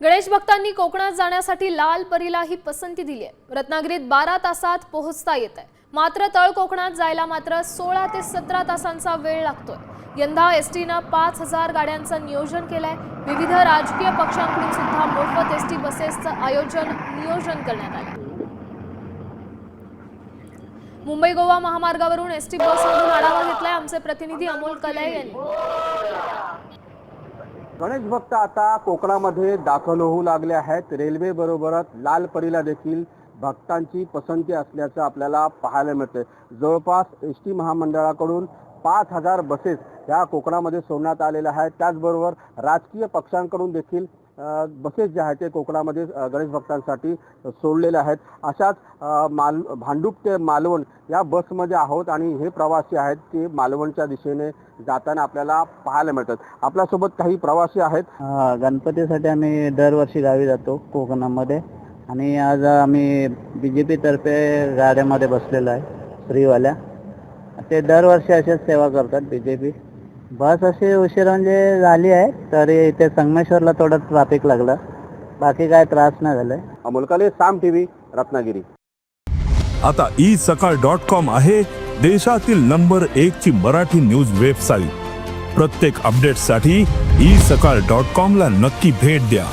गणेश भक्तांनी कोकणात जाण्यासाठी लाल परीला ही पसंती दिली आहे. रत्नागिरीत बारा तासात पोहोचता येत आहे. मात्र तळ कोकणात जायला मात्र सोळा ते सतरा तासांचा वेळ लागतोय. यंदा एस टीनं पाच हजार गाड्यांचं नियोजन केलंय. विविध राजकीय पक्षांकडून सुद्धा मोफत एस टी बसेसचं आयोजन नियोजन करण्यात आलं मुंबई गोवा महामार्गावरून एस टी बसमधून आढावा घेतलाय आमचे प्रतिनिधी अमोल कलय यांनी. गणेश भक्त आता कोकणामध्ये दाखल होऊ लागले आहेत. रेल्वे बरोबरच लाल परीला देखील भक्तांची पसंती असल्याचं आपल्याला पाहायला मिळते जवळपास एस टी महामंडळाकडून पाच हजार बसेस ह्या कोकणामध्ये सोडण्यात आलेल्या आहेत. त्याचबरोबर राजकीय पक्षांकडून देखील बसेस जे आहेत ते कोकणामध्ये गणेश भक्तांसाठी सोडलेल्या आहेत. अशाच माल भांडूप ते मालवण या बसमध्ये आहोत आणि हे प्रवासी आहेत ते मालवणच्या दिशेने जाताना आपल्याला पाहायला मिळतात. आपल्यासोबत काही प्रवासी आहेत. गणपतीसाठी आम्ही दरवर्षी गावी जातो कोकणामध्ये. आणि आज आम्ही बी जे पीतर्फे गाड्यामध्ये बसलेलो आहे फ्रीवाल्या ते दरवर्षी असेच सेवा करतात बी जे पी बस अशी उशीर म्हणजे झाली आहे तरी इथे संगमेश्वरला थोडं ट्रॅफिक लागलं. बाकी काय त्रास नाही झालाय अमोल काले साम टीव्ही रत्नागिरी. आता ई सकाळ डॉट कॉम आहे देशातील नंबर एक ची मराठी न्यूज वेबसाईट. प्रत्येक अपडेटसाठी ई सकाळ डॉट कॉम ला नक्की भेट द्या.